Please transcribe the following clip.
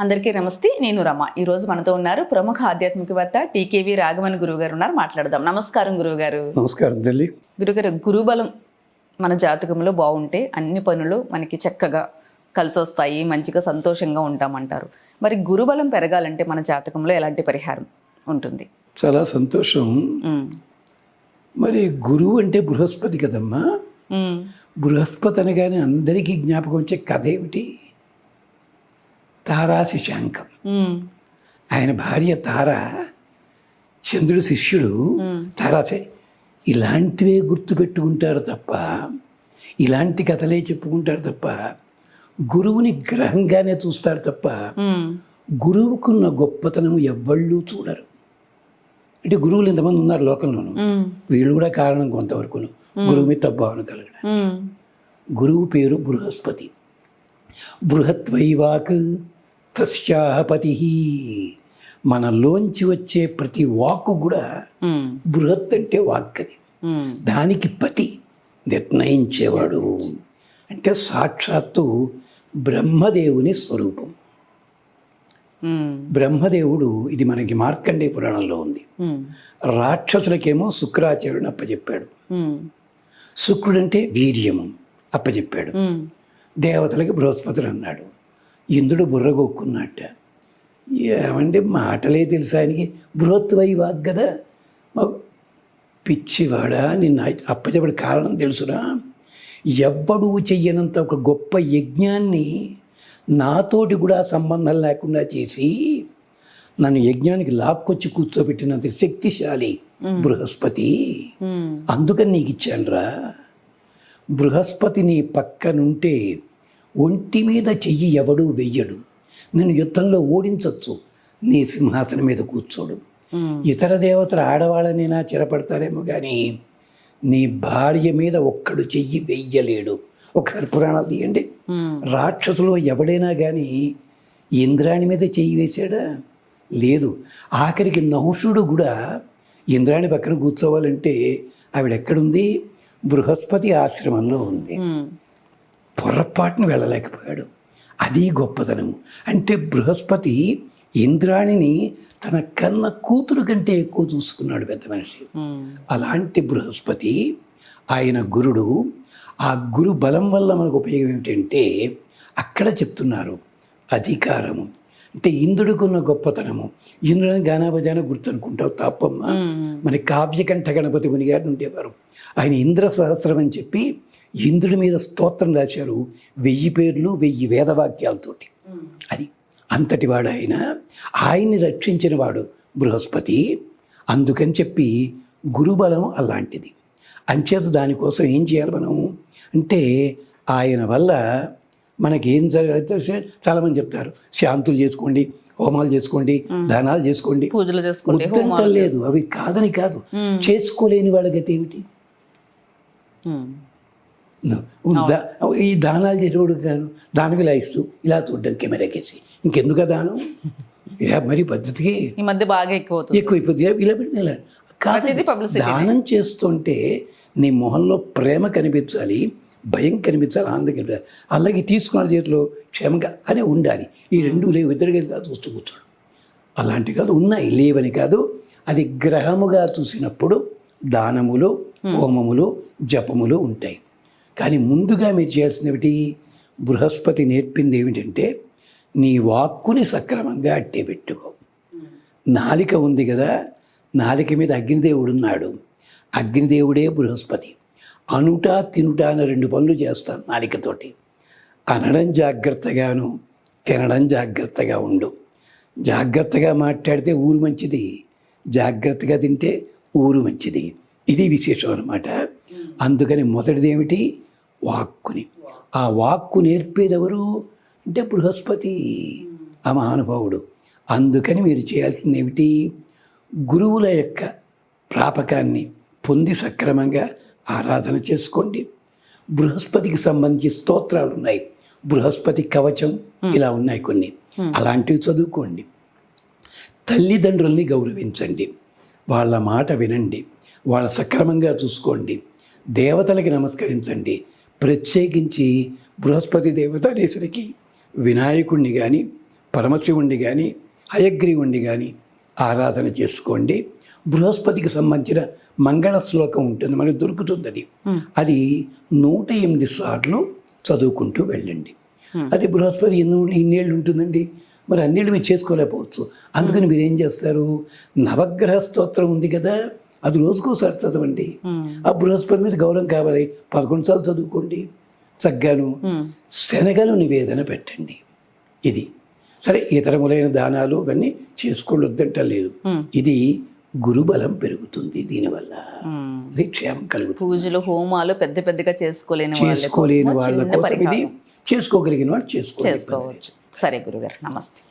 అందరికీ నమస్తే నేను రమ. ఈ రోజు మనతో ఉన్నారు ప్రముఖ ఆధ్యాత్మికవేత్త టీకేవి రాఘవన్ గురువు గారు ఉన్నారు. మాట్లాడదాం. నమస్కారం గురువు గారు నమస్కారం తల్లి. గురుగారు గురుబలం మన జాతకంలో బాగుంటే అన్ని పనులు మనకి చక్కగా కలిసి వస్తాయి మంచిగా సంతోషంగా ఉంటామంటారు. మరి గురుబలం పెరగాలంటే మన జాతకంలో ఎలాంటి పరిహారం ఉంటుంది? చాలా సంతోషం. మరి గురువు అంటే బృహస్పతి కదమ్మా. బృహస్పతి అనగానే అందరికీ జ్ఞాపకం వచ్చే కథ ఏమిటి? తారా శశాంకం. ఆయన భార్య తార చంద్రుడు శిష్యుడు తారాసే ఇలాంటివే గుర్తుపెట్టుకుంటారు తప్ప ఇలాంటి కథలే చెప్పుకుంటారు తప్ప గురువుని గ్రహంగానే చూస్తారు తప్ప గురువుకున్న గొప్పతనం ఎవ్వళ్ళు చూడరు. అంటే గురువులు ఇంతమంది ఉన్నారు లోకంలోను. వీళ్ళు కూడా కారణం కొంతవరకు గురువు మీద తప్పవన కలగడం గురువు పేరు బృహస్పతి. బృహత్వైవాక్ తస్యాపతి మనలోంచి వచ్చే ప్రతి వాక్కు కూడా. బృహత్ అంటే వాక్ అది. దానికి పతి నిర్ణయించేవాడు అంటే సాక్షాత్తు బ్రహ్మదేవుని స్వరూపం. బ్రహ్మదేవుడు ఇది మనకి మార్కండే పురాణంలో ఉంది. రాక్షసులకేమో శుక్రాచార్యుని అప్పచెప్పాడు. శుక్రుడంటే వీర్యము అప్పచెప్పాడు. దేవతలకి బృహస్పతులు అన్నాడు ఇంద్రుడు బుర్రగొక్కున్నట్ట ఏమంటే మాటలే తెలుసా ఆయనకి? బృహత్వై వాగ్ కదా మాకు పిచ్చివాడా నిన్న అప్పచెప్పటి కారణం తెలుసునా ఎవ్వడూ చెయ్యనంత ఒక గొప్ప యజ్ఞాన్ని నాతోటి కూడా సంబంధం లేకుండా చేసి నన్ను యజ్ఞానికి లాక్కొచ్చి కూర్చోబెట్టినంత శక్తిశాలి బృహస్పతి. అందుకని నీకు ఇచ్చానురా. బృహస్పతి నీ పక్కనుంటే ఒంటి మీద చెయ్యి ఎవడూ వెయ్యడు. నేను యుద్ధంలో ఓడించవచ్చు నీ సింహాసనం మీద కూర్చోడు. ఇతర దేవతలు ఆడవాళ్ళనైనా చిరపడతారేమో కానీ నీ భార్య మీద ఒక్కడు చెయ్యి వెయ్యలేడు. ఒకసారి పురాణాలు తీయండి. రాక్షసులో ఎవడైనా కానీ ఇంద్రాణి మీద చెయ్యి వేశాడా? లేదు. ఆఖరికి నహుషుడు కూడా ఇంద్రాణి పక్కన కూర్చోవాలంటే ఆవిడ ఎక్కడుంది బృహస్పతి ఆశ్రమంలో ఉంది. పొరపాటును వెళ్ళలేకపోయాడు. అది గొప్పతనము. అంటే బృహస్పతి ఇంద్రాణిని తన కన్న కూతురు కంటే ఎక్కువ చూసుకున్నాడు పెద్ద మనిషి. అలాంటి బృహస్పతి ఆయన గురుడు. ఆ గురు బలం వల్ల మనకు ఉపయోగం ఏమిటంటే అక్కడ చెప్తున్నారు అధికారము. అంటే ఇంద్రుడికున్న గొప్పతనము. ఇంద్రుడిని గానాభజాన గుర్తనుకుంటావు తప్పమ్మ మన కావ్యకంఠ గణపతి ముని గారు ఉండేవారు. ఆయన ఇంద్ర సహస్రం అని చెప్పి ఇంద్రుడి మీద స్తోత్రం రాశారు వెయ్యి పేర్లు వెయ్యి వేదవాక్యాలతోటి. అది అంతటి వాడు ఆయన. ఆయన్ని రక్షించిన వాడు బృహస్పతి. అందుకని చెప్పి గురుబలం అలాంటిది. అంచేత దానికోసం ఏం చేయాలి మనం? అంటే ఆయన వల్ల మనకి ఏం జరుగుతుంది చాలామంది చెప్తారు శాంతులు చేసుకోండి హోమాలు చేసుకోండి దానాలు చేసుకోండి. పూజలు ముద్దంత లేదు అవి కాదని కాదు. చేసుకోలేని వాళ్ళ గతి ఏమిటి? ఈ దానాలు చేసేవాడు కాదు దానం ఇలా ఇస్తూ ఇలా చూడ్డం కెమెరాకేసి. ఇంకెందుకు దానం? ఇలా మరి పద్ధతికి ఈ మధ్య బాగా ఎక్కువ ఎక్కువైపోతుంది ఇలా పెట్టిన కాదు. దానం చేస్తుంటే నీ మొహంలో ప్రేమ కనిపించాలి భయం కనిపించాలి ఆనందం కనిపించాలి. అలాగే తీసుకున్న చేతిలో క్షేమంగా అనే ఉండాలి. ఈ రెండు లేవు ఇద్దరు కాదు చూస్తూ కూర్చోడు అలాంటి కాదు ఉన్నాయి లేవని కాదు. అది గ్రహముగా చూసినప్పుడు దానములు హోమములు జపములు ఉంటాయి. కానీ ముందుగా మీరు చేయాల్సింది ఏమిటి? బృహస్పతి నేర్పింది ఏమిటంటే నీ వాక్కుని సక్రమంగా అట్టే పెట్టుకో. నాలిక ఉంది కదా నాలిక మీద అగ్నిదేవుడు ఉన్నాడు. అగ్నిదేవుడే బృహస్పతి. అనుట తినుట అనే రెండు పనులు చేస్తాను నాలికతోటి. అనడం జాగ్రత్తగాను తినడం జాగ్రత్తగా ఉండు. జాగ్రత్తగా మాట్లాడితే ఊరు మంచిది. జాగ్రత్తగా తింటే ఊరు మంచిది. ఇది విశేషం అనమాట అందుకని మొదటిది ఏమిటి? వాక్కుని. ఆ వాక్కు నేర్పేదెవరు? అంటే బృహస్పతి ఆ మహానుభావుడు. అందుకని మీరు చేయాల్సింది ఏమిటి గురువుల యొక్క ప్రాపకాన్ని పొంది సక్రమంగా ఆరాధన చేసుకోండి. బృహస్పతికి సంబంధించి స్తోత్రాలు ఉన్నాయి బృహస్పతి కవచం ఇలా ఉన్నాయి కొన్ని. అలాంటివి చదువుకోండి. తల్లిదండ్రుల్ని గౌరవించండి. వాళ్ళ మాట వినండి. వాళ్ళ సక్రమంగా చూసుకోండి. దేవతలకి నమస్కరించండి. ప్రత్యేకించి బృహస్పతి దేవతాదేశుడికి వినాయకుడిని కానీ పరమశివుణ్ణి కానీ హయగ్రీవుణ్ణి కానీ ఆరాధన చేసుకోండి. బృహస్పతికి సంబంధించిన మంగళ శ్లోకం ఉంటుంది మనకు దొరుకుతుంది అది. అది నూట ఎనిమిది సార్లు చదువుకుంటూ వెళ్ళండి. అది బృహస్పతి ఎన్ని ఇన్నేళ్ళు ఉంటుందండి? మరి అన్నేళ్ళు మీరు చేసుకోలేకపోవచ్చు. అందుకని మీరు ఏం చేస్తారు? నవగ్రహ స్తోత్రం ఉంది కదా అది రోజుకోసారి చదవండి. ఆ బృహస్పతి మీద గౌరవం కావాలి. పదకొండు సార్లు చదువుకోండి. చగ్గాను శనగలు నివేదన పెట్టండి. ఇది సరే ఇతరములైన దానాలు ఇవన్నీ చేసుకోండి వద్దంటలేదు ఇది గురుబలం పెరుగుతుంది దీనివల్ల. ఇది క్షేమం కలుగుతుంది. పూజలు హోమాలు పెద్ద పెద్దగా చేసుకోలేని వాళ్ళ చేసుకోలేని వాళ్ళ కోసం ఇది చేసుకోగలిగిన చేసుకోవాలి చేసుకోవచ్చు. సరే గురుగారు నమస్తే.